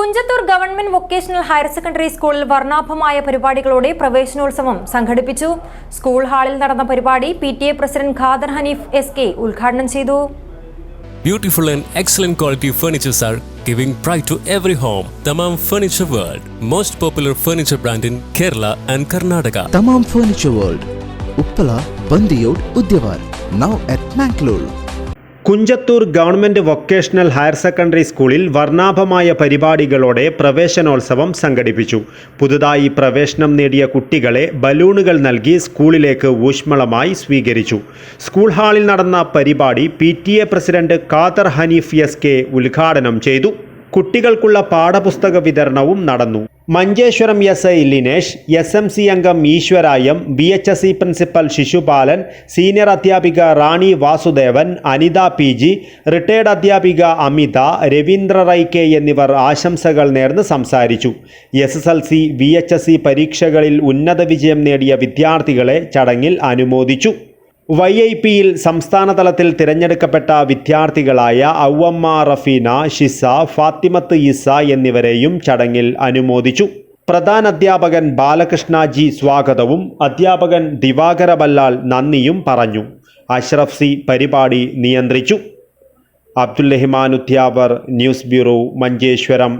Kunjathur government vocational higher secondary സ്കൂളിൽ വർണാഭമായ പരിപാടികളോടെ പ്രവേശനോത്സവം സംഘടിപ്പിച്ചു സ്കൂൾ ഹാളിൽ നടന്ന പരിപാടി P T A president Khader Hanif S K ഉദ്ഘാടനം ചെയ്തു Beautiful and excellent quality furnitures are giving pride to every home. Tamam Furniture World, most popular furniture brand in Kerala and Karnataka. Tamam Furniture World, Uppala, Bandiyod, Udyavar. Now at Mangalore. Kunjathur government vocational higher secondary സ്കൂളിൽ വർണാഭമായ പരിപാടികളോടെ പ്രവേശനോത്സവം സംഘടിപ്പിച്ചു. പുതുതായി പ്രവേശനം നേടിയ കുട്ടികളെ ബലൂണുകൾ നൽകി സ്കൂളിലേക്ക് ഊഷ്മളമായി സ്വീകരിച്ചു. സ്കൂൾ ഹാളിൽ നടന്ന പരിപാടി P president Khader Hanif S K ഉദ്ഘാടനം ചെയ്തു. കുട്ടികൾക്കുള്ള പാഠപുസ്തക വിതരണവും നടന്നു. Manjeshwaram S I Linesh S M C അംഗം ഈശ്വരായം B H S E principal Shishupalan senior അധ്യാപിക Rani Vasudevan Anitha P G retired അധ്യാപിക അമിത രവീന്ദ്ര റൈ കെ എന്നിവർ ആശംസകൾ നേർന്ന് സംസാരിച്ചു. S S L C V H S C പരീക്ഷകളിൽ ഉന്നത വിജയം നേടിയ വിദ്യാർത്ഥികളെ ചടങ്ങിൽ അനുമോദിച്ചു. വൈ ഐ പിയിൽ സംസ്ഥാന തലത്തിൽ തിരഞ്ഞെടുക്കപ്പെട്ട വിദ്യാർത്ഥികളായ ഔവമ്മ റഫീന ഷിസ ഫാത്തിമത്ത് ഇസ എന്നിവരെയും ചടങ്ങിൽ അനുമോദിച്ചു. പ്രധാന അധ്യാപകൻ ബാലകൃഷ്ണ ജി സ്വാഗതവും അധ്യാപകൻ ദിവാകര ബല്ലാൽ നന്ദിയും പറഞ്ഞു. അഷ്റഫ് സി പരിപാടി നിയന്ത്രിച്ചു. Abdul Rahman Udyavar news bureau Manjeshwaram.